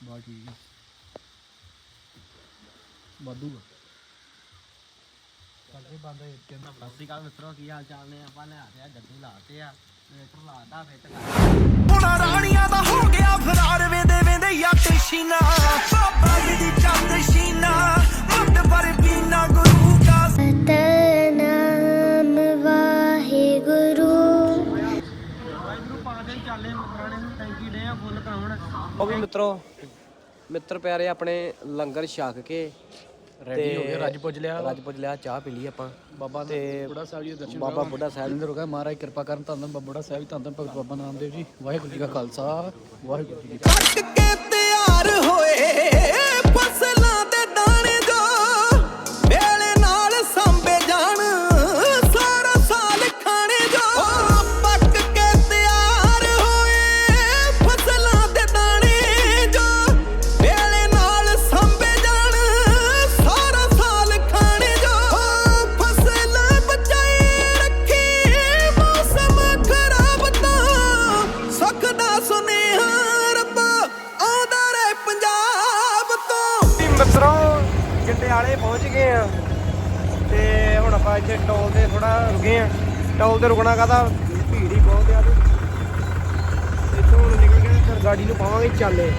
ਬਾ ਠੀਕ ਆ। ਵਾਧੂਗਾ ਕਰਦੇ ਬੰਦ ਕਹਿੰਦਾ ਸਤਿ ਸ਼੍ਰੀ ਅਕਾਲ ਮਿੱਤਰੋ ਕੀ ਹਾਲ ਚਾਲ ਨੇ? ਆਪਾਂ ਲੈ ਆਤੇ ਆ ਗੱਡੀ ਲਾਤੇ ਆ ਮੀਟਰ ਲਾਤਾ ਫਿੱਟ ਕਰ ਹੁਣ ਰਾਣੀਆਂ ਦਾ ਹੋ ਗਿਆ ਫਰਾਰ ਵੇਂਦੇ ਵੇਂਦੇ ਯੱਟ ਸ਼ੀਨਾ ਬਾਬਾ ਜੀ ਦੀ ਚੰਦ ਸ਼ੀਨਾ ਮੱਟ ਪਰ ਪੀਨਾ ਗੁਰੂ। ਉਹ ਵੀ ਮਿੱਤਰੋ ਮਿੱਤਰ ਪਿਆਰੇ ਆਪਣੇ ਲੰਗਰ ਛਕ ਕੇ ਰੈਡੀ ਹੋ ਗਿਆ ਰੱਜ ਪੁੱਜ ਲਿਆ। ਰੱਜ ਪੁੱਜ ਲਿਆ ਚਾਹ ਪੀ ਲਈ ਆਪਾਂ। ਬਾਬਾ ਤੇ ਬੁੱਢਾ ਸਾਹਿਬ ਜੀ ਦੇ ਦਰਸ਼ਨ ਬਾਬਾ ਬੁੱਢਾ ਸਾਹਿਬ ਅੰਦਰ ਹੋ ਗਿਆ ਮਹਾਰਾਜ ਕਿਰਪਾ ਕਰਨ ਧੰਨ ਧੰਨ ਬਾਬਾ ਬੁੱਢਾ ਸਾਹਿਬ ਧੰਨ ਧੰਨ ਭਗਤ ਬਾਬਾ ਨਾਮਦੇਵ ਜੀ ਵਾਹਿਗੁਰੂ ਜੀ ਕਾ ਖਾਲਸਾ ਵਾਹਿਗੁਰੂ ਜੀ ਕੀ ਫਤਿਹ। ਕੱਟ ਕੇ ਤਿਆਰ ਹੋਏ ਫਸਲਾਂ ਟੋਲ ਤੇ ਰੁਕਣਾ ਕਾਹਦਾ? ਭੀੜ ਹੀ ਬਹੁਤ ਆ ਤੇ। ਇੱਥੋਂ ਹੁਣ ਨਿਕਲ ਕੇ ਫਿਰ ਗਾੜੀ ਨੂੰ ਪਾਵਾਂਗੇ ਚਾਲੇ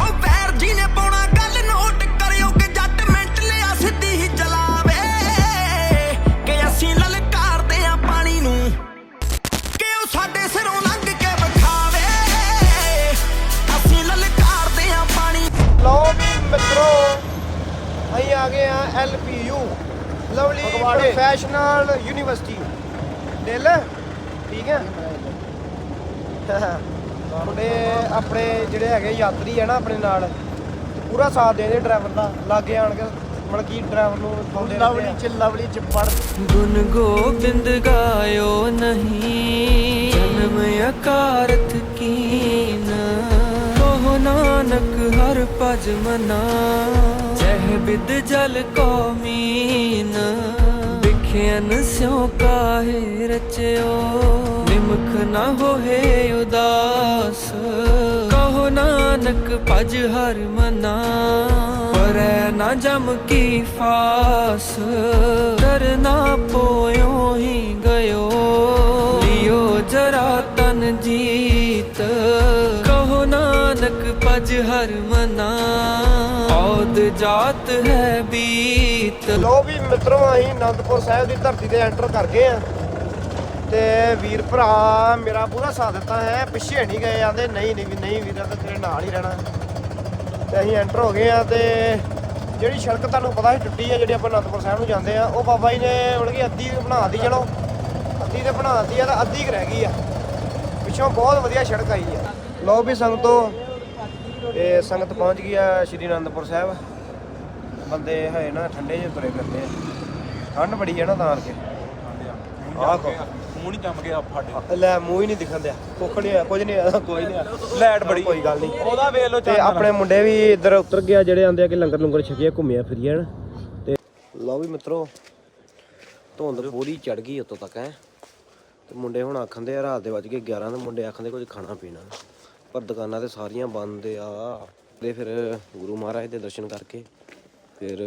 ਉਹ ਵੈਰ ਜੀ ਨੇ ਪਾਉਣਾ ਗੱਲ ਨੋਟ ਕਰਿਓ ਕਿ ਜੱਟ ਮਿੰਟ ਲਿਆ ਸਿੱਧੀ ਹੀ ਚਲਾਵੇ ਕਿ ਅਸੀਂ ਲਲਕਾਰਦੇ ਆ ਪਾਣੀ ਨੂੰ। ਕਿ ਉਹ ਸਾਡੇ ਸਿਰੋਂ ਲੰਘ ਕੇ ਵਿਖਾਵੇ ਅਸੀਂ ਲਲਕਾਰਦੇ ਆ ਪਾਣੀ। ਲਓ ਵੀ ਮਿੱਤਰੋ ਅਸੀਂ ਆ ਗਏ ਆ ਐਲਪੀਯੂ ਲਵਲੀ ਪ੍ਰੋਫੈਸ਼ਨਲ ਯੂਨੀਵਰਸਿਟੀ ਦਿਲ। ਠੀਕ ਹੈ। ਮੁੰਡੇ ਆਪਣੇ ਜਿਹੜੇ ਹੈਗੇ ਯਾਤਰੀ ਹੈ ਨਾ ਆਪਣੇ ਨਾਲ ਪੂਰਾ ਸਾਥ ਦੇ ਦੇ ਡਰਾਈਵਰ ਦਾ। ਲਾਗੇ ਆਣ ਕੇ ਮਤਲਬ ਕੀ ਡਰਾਈਵਰ ਨੂੰ ਉਠਾਉਂਦੇ ਲਵਲੀ ਚ ਲਵਲੀ ਚ ਪੜ। ਗੁਣ ਗੋਬਿੰਦ ਗਾਇਓ ਨਹੀਂ ਜਨਮ ਅਕਾਰਤ ਕੀਨ। ਕਹੋ ਨਾਨਕ ਹਰ ਭਜ ਮਨਾ ਜਹ ਬਿਦ ਜਲ ਕੋ ਮੀਨ। ਵਿਖਿਆਨ ਸਿਉ ਕਾਹੇ ਰਚਿਓ, ਨਿਮਖ ਨਾ ਹੋਏ ਉਦਾਸ। ਕਹੋ ਨਾਨਕ, ਭਜ ਹਰ ਮਨਾ, ਪਰੈ ਨਾ ਜਮ ਕੀ ਫਾਸ। ਕਰਨਾ ਪੋਇਓ ਹੀ ਗਇਓ, ਲਿਓ ਜਰਾ ਤਨ ਜੀਤ। ਕਹੋ ਨਾਨਕ, ਭਜ ਹਰ ਮਨਾ। ਔਦ ਜਾਤ ਹੈ ਬੀਤ। ਲੋ ਵੀ ਮਿੱਤਰੋ, ਅਸੀਂ ਅਨੰਦਪੁਰ ਸਾਹਿਬ ਦੀ ਧਰਤੀ ਤੇ ਐਂਟਰ ਕਰ ਗਏ ਆ। ਤੇ ਵੀਰ ਭਰਾ ਮੇਰਾ ਪੂਰਾ ਸਾਥ ਦਿੱਤਾ ਹੈ। ਪਿੱਛੇ ਨਹੀਂ ਗਏ, ਆਂਦੇ ਨਹੀਂ ਨਹੀਂ ਨਹੀਂ ਵੀਰਾ ਤਾਂ ਤੇਰੇ ਨਾਲ ਹੀ ਰਹਿਣਾ। ਤੇ ਅਸੀਂ ਐਂਟਰ ਹੋ ਗਏ ਆ ਤੇ ਜਿਹੜੀ ਸੜਕ ਤੁਹਾਨੂੰ ਪਤਾ ਸੀ ਟੁੱਟੀ ਹੈ ਜਿਹੜੀ ਆਪਾਂ ਅਨੰਦਪੁਰ ਸਾਹਿਬ ਨੂੰ ਜਾਂਦੇ ਆ, ਉਹ ਬਾਬਾ ਜੀ ਨੇ ਮਤਲਬ ਕਿ ਅੱਧੀ ਬਣਾਤੀ ਚਲੋ। ਅੱਧੀ ਤੇ ਬਣਾਤੀ ਆ, ਤਾਂ ਅੱਧੀ ਕੁ ਰਹਿ ਗਈ ਆ। ਪਿੱਛੋਂ ਬਹੁਤ ਵਧੀਆ ਸੜਕ ਆਈ ਆ। ਲੋ ਵੀ ਸੰਗਤੋ ਇਹ ਸੰਗਤ ਪਹੁੰਚ ਗਈ ਆ ਸ਼੍ਰੀ ਅਨੰਦਪੁਰ ਸਾਹਿਬ। ਬੰਦੇ ਹੈ ਨਾ ਠੰਡੇ ਜਿਹੇ ਤੁਰੇ ਫਿਰਦੇ ਆ। ਠੰਡ ਬੜੀ ਹੈ ਨਾ ਤਾਂ ਕਰਕੇ। ਆਹ ਕੋ ਮੂੰਹ ਨਹੀਂ ਜੰਮ ਗਿਆ ਫਾਟੇ। ਲੈ ਮੂੰਹ ਹੀ ਨਹੀਂ ਦਿਖਣ ਦਿਆ। ਕੁੱਖ ਨਹੀਂ ਆ ਕੁਝ ਨਹੀਂ ਆ ਕੋਈ ਨਹੀਂ ਆ ਲੈਟ ਬੜੀ। ਕੋਈ ਗੱਲ ਨਹੀਂ। ਉਹਦਾ ਵੇਖ ਲੋ ਤੇ ਆਪਣੇ ਮੁੰਡੇ ਵੀ ਇੱਧਰ ਉਤਰ ਗਿਆ ਜਿਹੜੇ ਆਂਦੇ ਆ ਕਿ ਲੰਗਰ ਲੰਗਰ ਛਕਿਆ ਘੁੰਮਿਆ ਫਿਰਿਆ ਹਨ। ਤੇ ਲਓ ਵੀ ਮਿੱਤਰੋ ਧੁੰਦ ਪੂਰੀ ਚੜ ਗਈ ਉੱਤੋਂ ਤੱਕ ਹੈ। ਤੇ ਮੁੰਡੇ ਹੁਣ ਆਖੰਦੇ ਆ ਰਾਤ ਦੇ ਵੱਜ ਗਏ 11 ਤੇ ਮੁੰਡੇ ਆਖੰਦੇ ਕੁਝ ਖਾਣਾ ਪੀਣਾ। ਪਰ ਦੁਕਾਨਾਂ ਤੇ ਸਾਰੀਆਂ ਬੰਦ ਆ। ਤੇ ਫਿਰ ਗੁਰੂ ਮਹਾਰਾਜ ਦੇ ਦਰਸ਼ਨ ਕਰਕੇ ਫਿਰ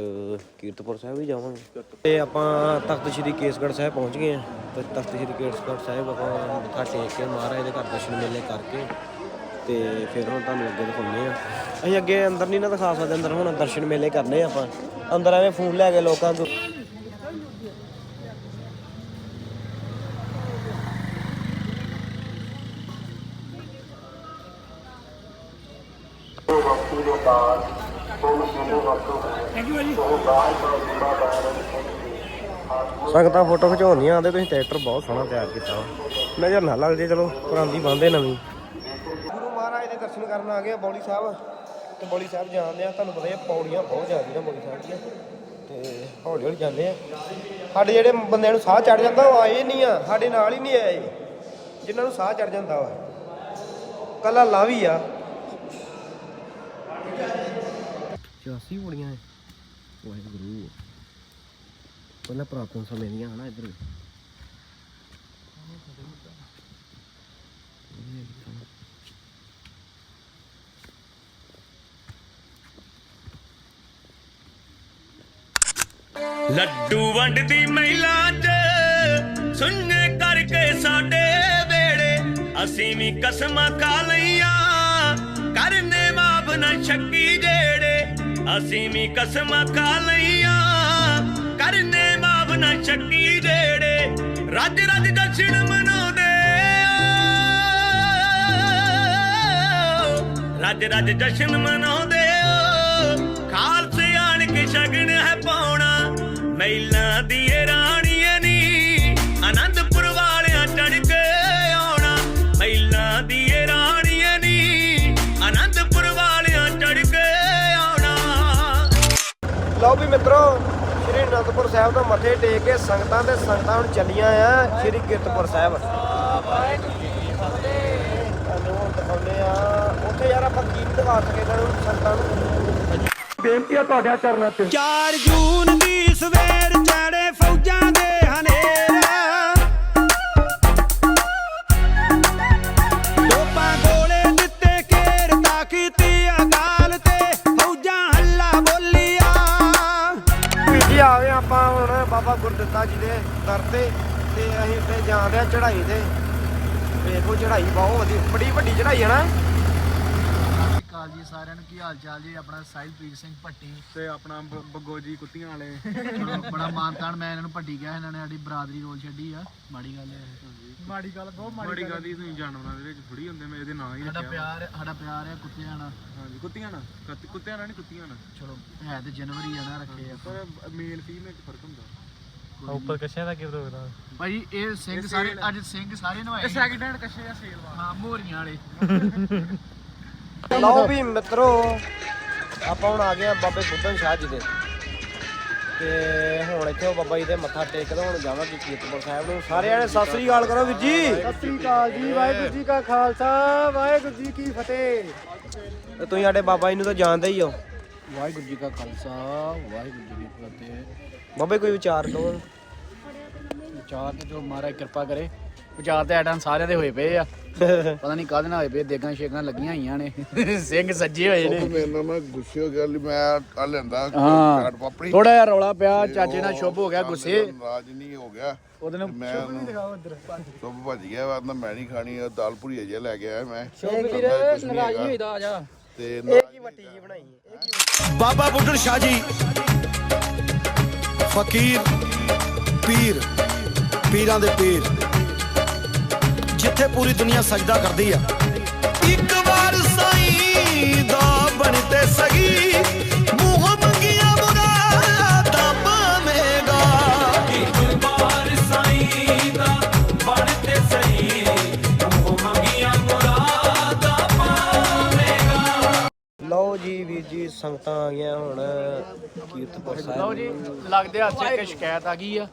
ਕੀਰਤਪੁਰ ਸਾਹਿਬ ਵੀ ਜਾਵਾਂਗੇ। ਤੇ ਆਪਾਂ ਤਖਤ ਸ੍ਰੀ ਕੇਸਗੜ੍ਹ ਸਾਹਿਬ ਪਹੁੰਚ ਗਏ ਆ ਤੇ ਤਖਤ ਸ੍ਰੀ ਕੇਸਗੜ੍ਹ ਸਾਹਿਬ ਆਪਾਂ ਮੱਥਾ ਟੇਕ ਕੇ ਮਹਾਰਾਜ ਦੇ ਘਰ ਦਰਸ਼ਨ ਮੇਲੇ ਕਰਕੇ ਤੇ ਫਿਰ ਹੁਣ ਤੁਹਾਨੂੰ ਅੱਗੇ ਦਿਖਾਉਂਦੇ ਆ ਅਸੀਂ ਅੱਗੇ ਅੰਦਰ ਨਹੀਂ ਨਾ ਦਿਖਾ ਸਕਦੇ, ਅੰਦਰ ਹੁਣ ਦਰਸ਼ਨ ਮੇਲੇ ਕਰਨੇ ਆਪਾਂ। ਅੰਦਰ ਐਵੇਂ ਫੋਨ ਲੈ ਕੇ ਲੋਕਾਂ ਤੋਂ ਸੰਗਤਾਂ ਫੋਟੋ ਖਿਚਾਉਂਦੀਆਂ ਆਂਦੇ ਤੁਸੀਂ ਟਰੈਕਟਰ ਬਹੁਤ ਸੋਹਣਾ ਤਿਆਰ ਕੀਤਾ ਨਜ਼ਰ ਨਾ ਲੱਗ ਜੇ ਚਲੋ ਪੁਰਾਣੀ ਬੰਦੇ ਨਵੀਂ। ਗੁਰੂ ਮਹਾਰਾਜ ਦੇ ਦਰਸ਼ਨ ਕਰਨ ਆ ਗਏ ਬੌਲੀ ਸਾਹਿਬ। ਤੇ ਬੌਲੀ ਸਾਹਿਬ ਜਾਂਦੇ ਆ ਤੁਹਾਨੂੰ ਪਤਾ ਹੀ ਪੌੜੀਆਂ ਬਹੁਤ ਜ਼ਿਆਦੀਆਂ ਬੌਲੀ ਸਾਹਿਬ ਦੀਆਂ। ਤੇ ਹੌਲੀ ਹੌਲੀ ਜਾਂਦੇ ਆ। ਸਾਡੇ ਜਿਹੜੇ ਬੰਦਿਆਂ ਨੂੰ ਸਾਹ ਚੜ ਜਾਂਦਾ ਉਹ ਆਏ ਨਹੀਂ ਆ। ਸਾਡੇ ਨਾਲ ਹੀ ਨਹੀਂ ਆਏ। ਜਿਨ੍ਹਾਂ ਨੂੰ ਸਾਹ ਚੜ ਜਾਂਦਾ ਵਾ। ਕੱਲਾ ਲਾਵੀ ਆ। 84 ਬੋਲੀਆਂ ਹੈ ਵਾਹਿਗੁਰੂ। ਪਹਿਲਾਂ ਪ੍ਰਾਪਤਨ ਸਮੇਂ ਦੀਆਂ ਹਨਾ ਇੱਧਰ। ਲੱਡੂ ਵੰਡਦੀ ਮਹਿਲਾ ਚ ਸੁਣਨੇ ਕਰਕੇ ਸਾਡੇ ਵੇੜੇ। ਅਸੀਂ ਵੀ ਕਸਮਾਂ ਖਾ ਲਈਆਂ, ਕਰਨੇ ਮਾਫ ਨਾ ਛੱਕੀ ਜਿਹੜੇ ਅਸੀਂ ਵੀ ਕਸਮਾਂ ਖਾ ਲਈਆਂ। ਨਾ ਸ਼ੱਕੀ ਜਿਹੜੇ ਰੱਜ ਰੱਜ ਜਸ਼ਨ ਮਨਾਉਂਦੇ ਰੱਜ ਰੱਜ ਜਸ਼ਨ ਮਨਾਉਂਦੇ ਓ ਖਾਲਸੇ ਆਣ ਕੇ ਸ਼ਗਨ ਹੈ ਪਾਉਣਾ। ਮਹਿਲਾ ਦੀ ਇਹ ਰਾਣੀਏ ਨੀ, ਆਨੰਦਪੁਰ ਵਾਲਿਆਂ ਚੜ ਕੇ ਆਉਣਾ। ਮਹਿਲਾ ਦੀ ਇਹ ਰਾਣੀਏ ਨੀ, ਆਨੰਦਪੁਰ ਵਾਲਿਆਂ ਚੜ ਕੇ ਆਉਣਾ। ਲਓ ਵੀ ਮਿੱਤਰੋ ਅਨੰਦਪੁਰ ਸਾਹਿਬ ਤੋਂ ਮੱਥੇ ਟੇਕ ਕੇ ਸੰਗਤਾਂ ਤੇ ਸੰਗਤਾਂ ਹੁਣ ਚੱਲੀਆਂ ਆ ਸ਼੍ਰੀ ਕੀਰਤਪੁਰ ਸਾਹਿਬ। ਤੁਹਾਨੂੰ ਦਿਖਾਉਂਦੇ ਆ ਉੱਥੇ ਯਾਰ ਆਪਾਂ ਕੀ ਨੀ ਦਿਖਾ ਸਕੇ ਇਹਨਾਂ ਨੂੰ ਸੰਗਤਾਂ ਨੂੰ। ਬੇਨਤੀ ਆ ਤੁਹਾਡੇ ਚਰਨਾਂ ਤੇ। 4 ਜੂਨ ਦੀ ਸਵੇਰ ਚੜੇ ਗੁਰਦਿੱਤਾ ਜੀ ਦੇ ਦਰ ਤੇ ਤੇ ਅਸੀਂ ਉੱਤੇ ਜਾਂਦੇ ਆ ਚੜ੍ਹਾਈ ਤੇ। ਵੇਖੋ ਚੜ੍ਹਾਈ ਬਹੁਤ ਵਧੀਆ ਬੜੀ ਵੱਡੀ ਚੜ੍ਹਾਈ ਹੈ ਨਾ। ਕਾਲ ਜੀ ਸਾਰਿਆਂ ਨੂੰ ਕੀ ਹਾਲ ਚਾਲ ਜੀ? ਆਪਣਾ ਸਾਹਿਲਪ੍ਰੀਤ ਸਿੰਘ ਭੱਟੀ। ਤੇ ਆਪਣਾ ਬ- ਬੱਗੋ ਜੀ ਕੁੱਤੀਆਂ ਵਾਲੇ। ਬੜਾ ਮਾਨਤਾਨ ਮੈਂ ਇਹਨਾਂ ਨੂੰ ਭੱਟੀ ਕਿਹਾ ਇਹਨਾਂ ਨੇ ਸਾਡੀ ਬਰਾਦਰੀ ਰੋਲ ਛੱਡੀ ਆ। ਮਾੜੀ ਗੱਲ ਹੈ। ਮਾੜੀ ਗੱਲ ਬਹੁਤ ਬੜੀ ਗਾਦੀ ਤੁਸੀਂ ਜਾਨਵਰਾਂ ਦੇ ਵਿੱਚ ਥੋੜੀ ਹੁੰਦੇ ਮੈਂ ਇਹਦੇ ਨਾਂ ਹੀ ਸਾਡਾ ਰੱਖਿਆ ਪਿਆਰ ਸਾਡਾ ਪਿਆਰ ਹੈ ਕੁੱਤਿਆਂ ਨਾਲ। ਹਾਂਜੀ ਕੁੱਤੀਆਂ ਨਾਲ ਕੁੱਤ- ਕੁੱਤਿਆਂ ਨਾਲ ਨਹੀਂ ਕੁੱਤੀਆਂ ਨਾਲ। ਚਲੋ ਹੈ ਤੇ ਜਨਵਰੀ ਆ ਨਾ ਰੱਖੇ ਆ ਪਰ ਮੇਲ ਫੀਮੇਲ ਚ ਫ਼ਰਕ ਹੁੰਦਾ। ਉੱਪਰ ਕੱਛਿਆਂ ਦਾ ਕੀ ਪ੍ਰੋਗਰਾਮ ਭਾਈ ਇਹ ਸਿੰਘ ਸਾਰੇ ਅੱਜ ਸਿੰਘ ਸਾਰੇ ਨਵਾਏ ਸੈਕਿੰਡ ਹੈਂਡ ਕੱਛੇ ਆ ਸੇਲ ਵਾ ਹਾਂ ਮੋਰੀਆਂ ਵਾਲੇ। ਲਓ ਵੀ ਮਿੱਤਰੋ ਆਪਾਂ ਹੁਣ ਆ ਗਏ ਆ ਬਾਬੇ ਬੁੱਧਨ ਸ਼ਾਹ ਜੀ ਦੇ। ਤੇ ਹੁਣ ਇੱਥੇ ਉਹ ਬਾਬਾ ਜੀ ਦੇ ਮੱਥਾ ਟੇਕਦਾ ਹੁਣ ਜਾਵਾਂਗੇ ਕੀਰਤਪੁਰ ਸਾਹਿਬ ਨੂੰ। ਸਾਰੇ ਜਣੇ ਸਤਿ ਸ੍ਰੀ ਅਕਾਲ ਕਰੋ ਵੀਰ ਜੀ। ਸਤਿ ਸ੍ਰੀ ਅਕਾਲ ਜੀ ਵਾਹਿਗੁਰੂ ਜੀ ਕਾ ਖਾਲਸਾ ਵਾਹਿਗੁਰੂ ਜੀ ਕੀ ਫਤਿਹ। ਤੇ ਤੁਸੀਂ ਸਾਡੇ ਬਾਬਾ ਜੀ ਨੂੰ ਤਾਂ ਜਾਣਦੇ ਹੀ ਹੋ। ਵਾਹਿਗੁਰੂ ਜੀ ਕਾ ਖਾਲਸਾ ਵਾਹਿਗੁਰੂ ਜੀ ਕੀ ਫਤਿਹ। ਬਾਬੇ ਕੋਈ ਵਿਚਾਰ ਦੋ ਵਿਚਾਰ ਤੇ ਜੋ ਮਹਾਰਾਜ ਕਿਰਪਾ ਕਰੇ। ਵਿਚਾਰ ਤੇ ਐਡਾਂ ਸਾਰਿਆਂ ਦੇ ਹੋਏ ਪਏ ਆ। ਪਤਾ ਨਹੀਂ ਕਾਹਦੇ ਨਾਲ ਹੋਏ ਪਏ ਦੇਗਾਂ ਸ਼ੇਗਾਂ ਲੱਗੀਆਂ ਹੋਈਆਂ ਨੇ। ਸਿੰਘ ਸੱਜੇ ਹੋਏ ਨੇ। ਮੇਰੇ ਨਾਲ ਮੈਂ ਗੁੱਸੇ ਹੋ ਗਿਆ ਲਈ ਮੈਂ ਆ ਲੈਂਦਾ ਹਾਂ। ਪਾਪੜੀ ਥੋੜਾ ਜਿਹਾ ਰੌਲਾ ਪਿਆ ਚਾਚੇ ਨਾਲ ਸ਼ੁਭ ਹੋ ਗਿਆ ਗੁੱਸੇ। ਨਾਰਾਜ਼ ਨਹੀਂ ਹੋ ਗਿਆ। ਉਹਦੇ ਨਾਲ ਮੈਂ ਸ਼ੁਭ ਭੱਜ ਗਿਆ ਵਾ ਮੈਂ ਨਹੀਂ ਖਾਣੀ ਉਹ ਦਾਲ ਭੁਰੀਆ ਜਿਹਾ ਲੈ ਕੇ ਆਇਆ ਮੈਂ। ਵੀਰ ਨਾਰਾਜ਼ ਨਹੀਂ ਹੋਈਦਾ ਆ ਜਾ। ਤੇ ਕੀ ਵੱਟੀ ਜੀ ਬਣਾਈ ਬਾਬਾ ਬੁੱਢਣ ਸ਼ਾਹ ਜੀ ਫਕੀਰ ਪੀਰ। ਪੀਰਾਂ ਦੇ ਪੀਰ ਜਿੱਥੇ ਪੂਰੀ ਦੁਨੀਆ ਸਜਦਾ ਕਰਦੀ ਆ। ਇੱਕ ਵਾਰ ਸਾਈਂ ਦਾ ਬਣਤੇ ਸਗੀ ਮੂੰਹ ਮੰਗੀਆਂ ਮੁਰਾਦਾਂ ਪਾਵੇਂਗਾ ਇੱਕ ਵਾਰ ਸਾਈਂ ਦਾ ਬਣਤੇ ਸਹੀ ਮੂੰਹ ਮੰਗੀਆਂ ਮੁਰਾਦਾਂ ਪਾਵੇਂਗਾ ਲਓ ਜੀ ਵੀਰ ਜੀ ਸੰਗਤਾਂ ਆ ਗਈਆਂ ਹੁਣ ਕੀਰਤਪੁਰ ਸਾਹਿਬ। ਲਓ ਜੀ ਲੱਗਦੇ ਹੱਥ ਇੱਕ ਸ਼ਿਕਾਇਤ ਆ ਗਈ ਆ।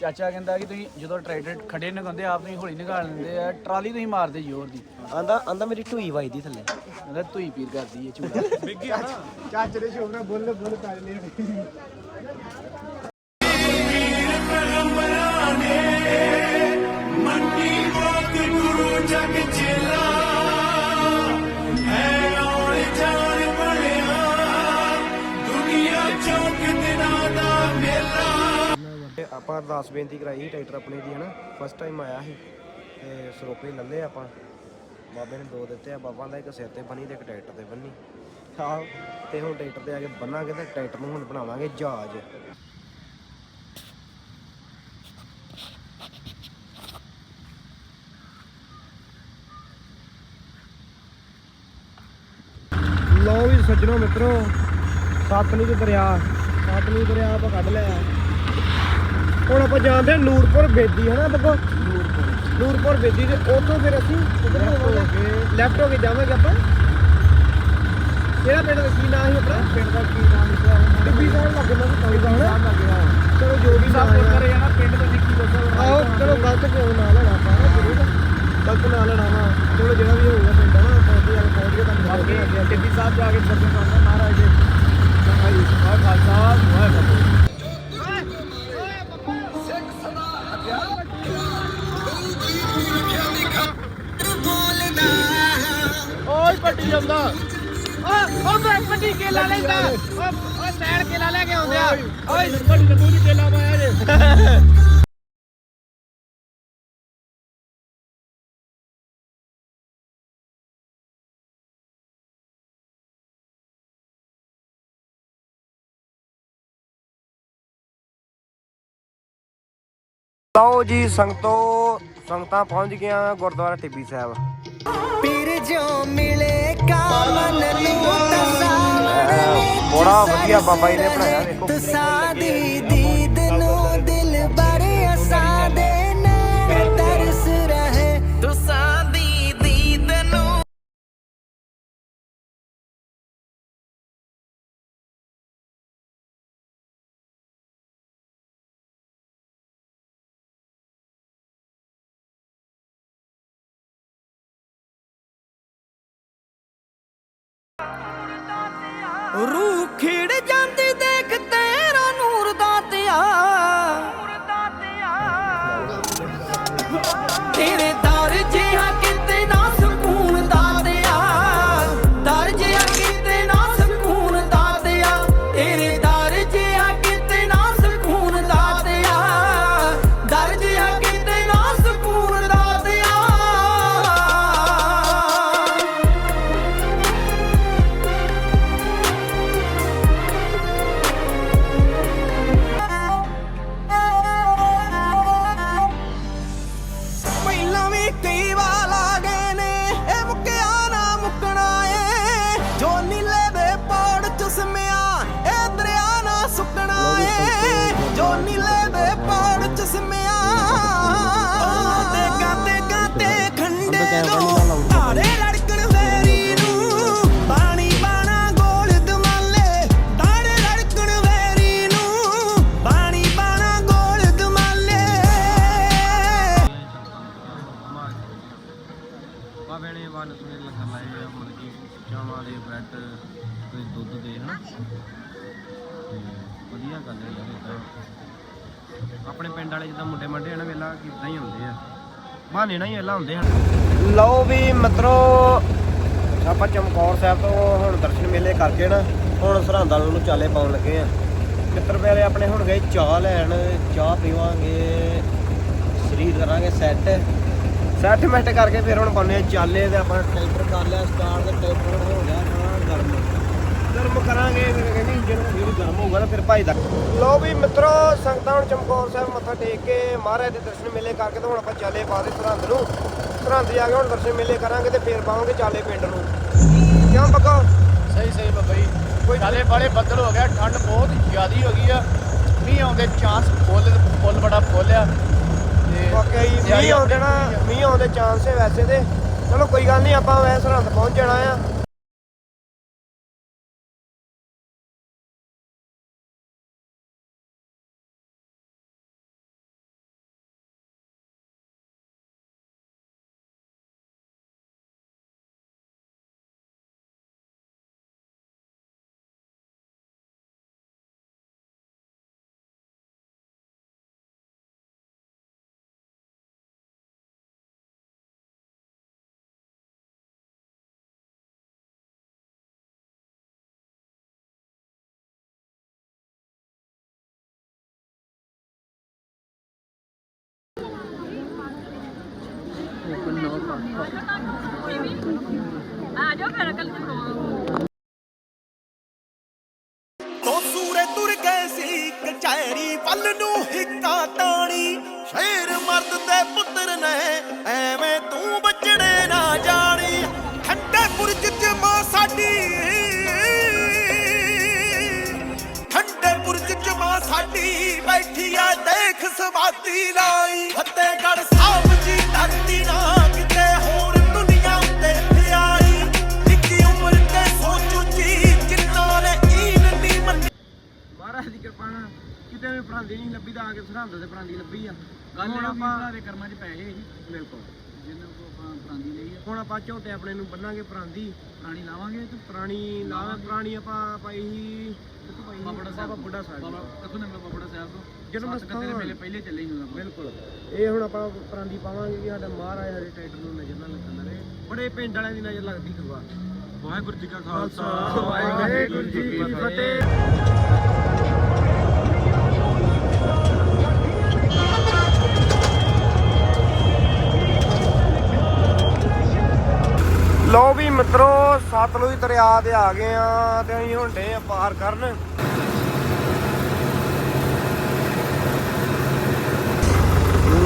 ਚਾਚਾ ਕਹਿੰਦਾ ਕਿ ਤੁਸੀਂ ਜਦੋਂ ਟਰੈਕਟਰ ਖੜੇ ਨਗਾਉਂਦੇ ਆਪ ਤੁਸੀਂ ਹੌਲੀ ਨਿਕਾਲ ਲੈਂਦੇ ਆ ਟਰਾਲੀ ਤੁਸੀਂ ਮਾਰਦੇ ਜ਼ੋਰ ਦੀ। ਆਂਦਾ ਆਂਦਾ ਮੇਰੀ ਢੂਈ ਵੱਜਦੀ ਥੱਲੇ। ਕਹਿੰਦਾ ਧੂਈ ਪੀਰ ਕਰਦੀ ਏ ਝੂੜਾ ਚਾਚੇ ਦੇ ਸ਼ੋਕ ਨਾਲ ਬੁੱਲ ਬੁੱਲ ਪੈ ਲਈ ਤੇ ਆਪਾਂ ਅਰਦਾਸ ਬੇਨਤੀ ਕਰਾਈ ਸੀ ਟਰੈਕਟਰ ਆਪਣੇ ਦੀ ਹਨਾ? ਫਸਟ ਟਾਈਮ ਆਇਆ ਸੀ ਤੇ ਸਰੋਪੇ ਲੱਲੇ ਆਪਾਂ। ਬਾਬੇ ਨੇ ਦੋ ਦਿੱਤੇ ਆ ਬਾਬਾ ਦਾ ਇੱਕ ਸਿਰ ਤੇ ਬੰਨੀ ਤੇ ਇੱਕ ਟਰੈਕਟਰ ਤੇ ਬੰਨੀ। ਹਾਂ ਤੇ ਹੁਣ ਟਰੈਕਟਰ ਤੇ ਆ ਕੇ ਬੰਨਾਂਗੇ ਤੇ ਟਰੈਕਟਰ ਨੂੰ ਹੁਣ ਬਣਾਵਾਂਗੇ ਜਹਾਜ਼। ਲਓ ਵੀ ਸੱਜਣੋ ਮਿੱਤਰੋ ਸਤਲੁਜ ਦਰਿਆ ਸਤਲੁਜ ਦਰਿਆ ਆਪਾਂ ਕੱਢ ਲਿਆ। ਹੁਣ ਆਪਾਂ ਜਾਂਦੇ ਹਾਂ ਨੂਰਪੁਰ ਬੇਦੀ ਹੈ ਨਾ ਬੱਗੋ ਨੂਰਪੁਰ ਬੇਦੀ ਤੇ ਉੱਥੋਂ ਫਿਰ ਅਸੀਂ ਲੈਫਟ ਹੋ ਕੇ ਜਾਵਾਂਗੇ ਆਪਾਂ। ਕਿਹੜਾ ਪਿੰਡ ਦਾ ਕੀ ਨਾਮ ਸੀ ਆਪਣਾ? ਪਿੰਡ ਦਾ ਕੀ ਨਾਮ ਹੋਇਆ ਟਿੱਬੀ ਸਾਹਿਬ ਲੱਗੇ ਨਾ ਕੋਈ ਸਾਹਿਬ ਲੱਗਿਆ ਚਲੋ ਜੋ ਵੀ ਨਾਮ ਕਰੇ ਜਾਣਾ ਪਿੰਡ ਤੋਂ ਨਿੱਕੀ ਦੱਸੋ। ਆਓ ਚਲੋ ਗਲਤ ਕਿਉਂ ਨਾ ਲੈਣਾ ਆਪਾਂ? ਨਾ ਜ਼ਰੂਰ ਗਲਤ ਨਾ ਲੈਣਾ ਵਾ। ਚਲੋ ਜਿਹੜਾ ਵੀ ਹੋਊਗਾ ਪਿੰਡ ਨਾ ਆਪਾਂ ਉੱਥੇ ਜਾ ਕੇ ਪਹੁੰਚ ਕੇ ਤੁਹਾਨੂੰ ਹਾਂ ਸਾਹਿਬ ਜਾ ਕੇ ਕਰਨਾ ਮਹਾਰਾਜ ਦੇ। ਕੇਲਾ ਓਏ ਵੱਡੀ ਨਬੂ ਦੀ ਕੇਲਾ ਪਾਇਆ ਜੇ ਲਓ ਜੀ ਸੰਗਤੋ, ਸੰਗਤਾਂ ਪਹੁੰਚ ਗਈਆਂ ਗੁਰਦੁਆਰਾ ਟਿੱਬੀ ਸਾਹਿਬ। ਪੀਰ ਜੋ ਮਿਲੇ ਕਾਮਨ ਨੂੰ ਤਸਾਵਣ ਬੜਾ ਵਧੀਆ ਬਾਬਾ ਜੀ ਨੇ ਬਣਾਇਆ ਦੇਖੋ ਰੂਹ ਬਹਾਨੇ ਹੀ ਵੇਲਾ ਹੁੰਦੇ ਹਨ ਲਓ ਵੀ ਮਿੱਤਰੋ, ਆਪਾਂ ਚਮਕੌਰ ਸਾਹਿਬ ਤੋਂ ਹੁਣ ਦਰਸ਼ਨ ਮੇਲੇ ਕਰਕੇ ਨਾ, ਹੁਣ ਸਰਹੰਦਾਂ ਨੂੰ ਚਾਲੇ ਪਾਉਣ ਲੱਗੇ ਆ। ਮਿੱਤਰ ਪਿਆਰੇ, ਆਪਣੇ ਹੁਣ ਗਏ ਚਾਹ ਲੈਣ, ਚਾਹ ਪੀਵਾਂਗੇ, ਸਰੀਰ ਕਰਾਂਗੇ ਸੈੱਟ ਸੈੱਟ ਮੈਟ ਕਰਕੇ ਫਿਰ ਹੁਣ ਪਾਉਂਦੇ ਚਾਲੇ ਤੇ ਆਪਾਂ ਟਰੈਕਟਰ ਕਰ ਲਿਆ, ਸਟਾਰਟ ਤੇ ਟਰੈਕਟਰ ਹੋ ਗਿਆ। ਗਰਮ ਕਰਾਂਗੇ ਫਿਰ ਕਹਿੰਦੀ ਇੰਜਨ ਵੀ ਗਰਮ ਹੋਊਗਾ ਨਾ ਫਿਰ ਭਾਈ ਦਾ। ਲੋ ਵੀ ਮਿੱਤਰੋ ਸੰਗਤਾਂ ਹੁਣ ਚਮਕੌਰ ਸਾਹਿਬ ਮੱਥਾ ਟੇਕ ਕੇ ਮਹਾਰਾਜ ਦੇ ਦਰਸ਼ਨ ਮੇਲੇ ਕਰਕੇ ਤੇ ਹੁਣ ਆਪਾਂ ਚਾਲੇ ਪਾ ਦੇ ਸਰਹੰਦ ਨੂੰ। ਸਰਹੰਦ ਜਾ ਕੇ ਹੁਣ ਦਰਸ਼ਨ ਮੇਲੇ ਕਰਾਂਗੇ ਤੇ ਫਿਰ ਪਾਵਾਂਗੇ ਚਾਲੇ ਪਿੰਡ ਨੂੰ। ਕਿਉਂ ਪੱਕਾ ਸਹੀ ਸਹੀ ਬਾਬਾ ਜੀ। ਕੋਈ ਨਾਲੇ ਬਾਲੇ ਬੱਦਲ ਹੋ ਗਿਆ ਠੰਡ ਬਹੁਤ ਜ਼ਿਆਦੀ ਹੋ ਗਈ ਆ। ਮੀਂਹ ਆਉਂਦੇ ਚਾਂਸ ਫੁੱਲ ਫੁੱਲ ਬੜਾ ਫੁੱਲ ਆ। ਤੇ ਵਾਕਿਆ ਹੀ ਮੀਂਹ ਆਉਂਦੇ ਨਾ ਮੀਂਹ ਆਉਂਦੇ ਚਾਂਸ ਹੈ ਵੈਸੇ ਤੇ। ਚਲੋ ਕੋਈ ਗੱਲ ਨਹੀਂ ਆਪਾਂ ਵੈਸੇ ਸਰਹੰਦ ਪਹੁੰਚ ਜਾਣਾ ਆ। ਤੋ ਸੂਰੇ ਤੁਰ ਗਏ ਸੀ ਕਚਹਿਰੀ ਵੱਲ ਨੂੰ ਹਿੱਕਾ ਤਾਣੀ ਸ਼ੇਰ ਮਰਦ ਦੇ ਪੁੱਤਰ ਨੇ, ਐਵੇਂ ਤੂੰ ਬਚੜੇ ਨਾ ਜਾਣੀ। ਠੰਡੇ ਬੁਰਜ ਚ ਮਾਂ ਸਾਡੀ। ਠੰਡੇ ਬੁਰਜ ਚ ਮਾਂ ਸਾਡੀ ਬੈਠੀ ਆ, ਦੇਖ ਸਵਾਦੀ ਲਾਈ। ਫਤਿਹਗੜ੍ਹ ਸਾਹਿਬ ਜੀ ਧਰਤੀ ਨਾ ਪਰਾਂਦੀ ਨਹੀਂ ਲੱਭੀ ਤਾਂ ਆ ਕੇ ਸਰਹੰਦ ਤੇ ਪਰਾਂਦੀ ਲੱਭੀ ਆ। ਗੱਲ ਹੁਣ ਆਪਾਂ ਆਪਾਂ ਦੇ ਕਰਮਾਂ 'ਚ ਪੈ ਗਏ ਜੀ ਬਿਲਕੁਲ। ਜਿੰਨਾਂ ਕੋ ਆਪਾਂ ਪ੍ਰਾਂਦੀ ਲਈ ਆ। ਹੁਣ ਆਪਾਂ ਝੋਟੇ ਆਪਣੇ ਨੂੰ ਬੰਨਾਂਗੇ ਪਰਾਂਦੀ। ਪ੍ਰਾਣੀ ਲਾਵਾਂਗੇ ਤੇ ਪੁਰਾਣੀ ਲਾਵਾਂ ਪੁਰਾਣੀ ਆਪਾਂ ਪਾਈ ਸੀ ਕਿੱਥੋਂ ਪਾਈ ਸੀ? ਬਾਬੜਾ ਸਾਹਿਬ। ਬਾਬਾ ਬੁੱਢਾ ਸਾਹਿਬ ਬਾਬਾ ਕਿੱਥੋਂ ਨਿਕਲਿਆ ਬਾਬੜਾ ਸਾਹਿਬ ਤੋਂ? ਜਨਮ ਸੱਤ ਕੱਤੇ ਦੇ ਸਥਾਨ। ਮੇਲੇ ਪਹਿਲੇ ਚੱਲੇ ਹੀ ਹੁੰਦਾ ਬਿਲਕੁਲ। ਇਹ ਹੁਣ ਆਪਾਂ ਪਰਾਂਦੀ ਪਾਵਾਂਗੇ ਕਿ ਸਾਡਾ ਮਹਾਰਾਜ ਸਾਡੇ ਟਰੈਕਟਰ ਨੂੰ ਨਜ਼ਰ ਨਾ ਲੱਗਣ ਦੇਵੇ ਬੜੇ ਪਿੰਡ ਵਾਲਿਆਂ ਦੀ ਨਜ਼ਰ ਲੱਗਦੀ ਖਵਾ ਵਾਹਿਗੁਰੂ ਜੀ ਕਾ ਖਾਲਸਾ। ਵਾਹਿਗੁਰੂ ਜੀ ਕੀ ਫਤਿਹ। ਲੋ ਵੀ ਮਿੱਤਰੋ, ਸਤਲੁਜ ਦਰਿਆ ਤੇ ਆ ਗਏ ਆ ਤੇ ਅਸੀਂ ਹੁਣ ਡੇ ਪਾਰ ਕਰਨ।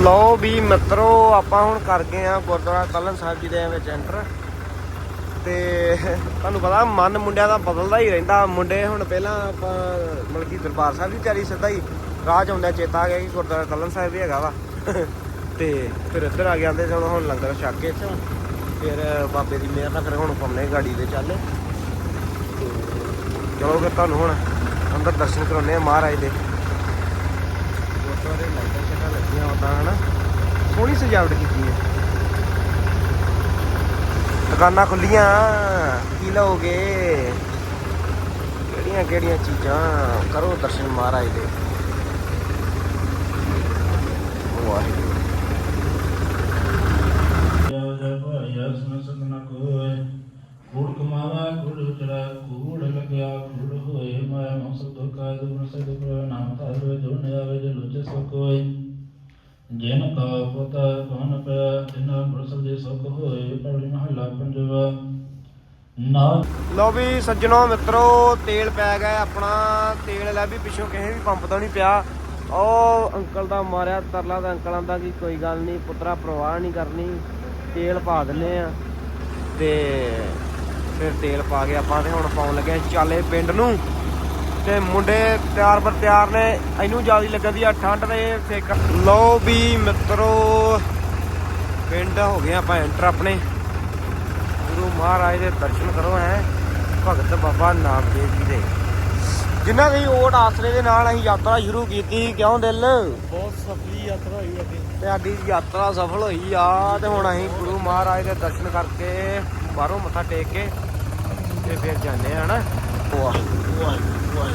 ਲੋ ਵੀ ਮਿੱਤਰੋ, ਆਪਾਂ ਹੁਣ ਕਰ ਗਏ ਆ ਗੁਰਦੁਆਰਾ ਕਲਨ ਸਾਹਿਬ ਜੀ ਦੇ ਵਿੱਚ ਐਂਟਰ ਤੇ ਤੁਹਾਨੂੰ ਪਤਾ, ਮਨ ਮੁੰਡਿਆਂ ਦਾ ਬਦਲਦਾ ਹੀ ਰਹਿੰਦਾ। ਮੁੰਡੇ ਹੁਣ ਪਹਿਲਾਂ ਆਪਾਂ ਮਤਲਬ ਕਿ ਦਰਬਾਰ ਸਾਹਿਬ ਦੀ ਤਿਆਰੀ ਸਿੱਧਾ ਹੀ ਰਾਹ ਚ ਆਉਂਦਾ ਚੇਤਾ ਆ ਗਿਆ ਕਿ ਗੁਰਦੁਆਰਾ ਕਲਨ ਸਾਹਿਬ ਵੀ ਹੈਗਾ ਵਾ। ਤੇ ਫਿਰ ਇੱਧਰ ਆ ਗਿਆ ਚਲੋ ਹੁਣ ਲੰਗਰ ਛੱਕ ਕੇ ਇੱਥੋਂ ਫਿਰ ਬਾਬੇ ਦੀ ਮਿਹਰ ਨਾਲ ਫਿਰ ਹੁਣ ਪਾਉਣੇ ਗਾੜੀ ਦੇ ਚੱਲ। ਤੇ ਚਲੋ ਫਿਰ ਤੁਹਾਨੂੰ ਹੁਣ ਅੰਦਰ ਦਰਸ਼ਨ ਕਰਾਉਣੇ ਆ ਮਹਾਰਾਜ ਦੇ। ਗੁਰਦੁਆਰੇ ਲਾਈਟਾਂ ਸ਼ਟਾਂ ਲੱਗੀਆਂ ਉਦਾਂ ਹਨਾ? ਸੋਹਣੀ ਸਜਾਵਟ ਕੀਤੀ ਹੈ। ਦੁਕਾਨਾਂ ਖੁੱਲੀਆਂ ਕੀ ਲਓਗੇ? ਕਿਹੜੀਆਂ ਕਿਹੜੀਆਂ ਚੀਜ਼ਾਂ? ਕਰੋ ਦਰਸ਼ਨ ਮਹਾਰਾਜ ਦੇ। ਵਾਹਿਗੁਰੂ। ਕੂੜ ਕਮਾਵਾ, ਕੂੜ ਉਚਰਾ ਕੂੜ ਲਗਿਆ, ਕੂੜ ਹੋਏ ਮਾਇਆ ਮੋਸ ਦੁਖਾ ਦੁਰ ਸਦ ਪ੍ਰੋ ਨਾਮ ਤਾਰੇ ਦੁਨ ਆਵੇ ਜੇ ਲੁਚ ਸੋ ਕੋਈ ਜਿਨ ਕਾ ਪੋਤਾ ਕਹਨ ਪਿਆ, ਜਿਨ ਬਰਸਲ ਦੇ ਸੁਖ ਹੋਏ ਪੜਿ ਮਹਲਾ ਪੰਜਵਾ। ਨਾ ਲਓ ਵੀ ਸੱਜਣੋ, ਮਿੱਤਰੋ, ਤੇਲ ਪੈ ਗਿਆ ਆਪਣਾ, ਤੇਲ ਲੈ ਵੀ ਪਿੱਛੋਂ ਕਿਸੇ ਵੀ ਪੰਪ ਤੋਂ ਨਹੀਂ ਪਿਆ। ਉਹ ਅੰਕਲ ਦਾ ਮਾਰਿਆ, ਤਰਲਾ ਦਾ ਅੰਕਲਾਂ ਦਾ ਕੀ ਕੋਈ ਗੱਲ ਨਹੀਂ, ਪੁੱਤਰਾ ਪ੍ਰਵਾਹ ਨਹੀਂ ਕਰਨੀ। ਤੇਲ ਪਾ ਦਿੰਨੇ ਆ ਤੇ ਫਿਰ ਤੇਲ ਪਾ ਕੇ ਆਪਾਂ ਤੇ ਹੁਣ ਪਾਉਣ ਲੱਗੇ ਚਾਲੇ ਪਿੰਡ ਨੂੰ। ਤੇ ਮੁੰਡੇ ਤਿਆਰ ਪਰ ਤਿਆਰ ਨੇ, ਇਹਨੂੰ ਜ਼ਿਆਦਾ ਲੱਗਦੀ ਆ ਠੰਡ ਦੇ ਸੇਕ ਲਓ ਵੀ ਮਿੱਤਰੋ, ਪਿੰਡ ਹੋ ਗਏ ਆਪਾਂ ਐਂਟਰ ਆਪਣੇ। ਗੁਰੂ ਮਹਾਰਾਜ ਦੇ ਦਰਸ਼ਨ ਕਰੋ ਹੈ। ਭਗਤ ਬਾਬਾ ਨਾਮਦੇਵ ਜੀ ਦੇ। ਜਿਨ੍ਹਾਂ ਦੀ ਓਟ ਆਸਰੇ ਦੇ ਨਾਲ ਅਸੀਂ ਯਾਤਰਾ ਸ਼ੁਰੂ ਕੀਤੀ ਕਿਉਂ ਦਿਲ? ਬਹੁਤ ਸਫਲੀ ਯਾਤਰਾ ਹੋਈ ਅੱਗੇ ਤੇ ਸਾਡੀ ਯਾਤਰਾ ਸਫਲ ਹੋਈ ਆ ਤੇ ਹੁਣ ਅਸੀਂ ਗੁਰੂ ਮਹਾਰਾਜ ਦੇ ਦਰਸ਼ਨ ਕਰਕੇ ਬਾਹਰੋਂ ਮੱਥਾ ਟੇਕ ਕੇ ਤੇ ਫਿਰ ਜਾਂਦੇ ਆ ਹਨਾ? ਵਾਹ ਵਾਹ ਵਾਹ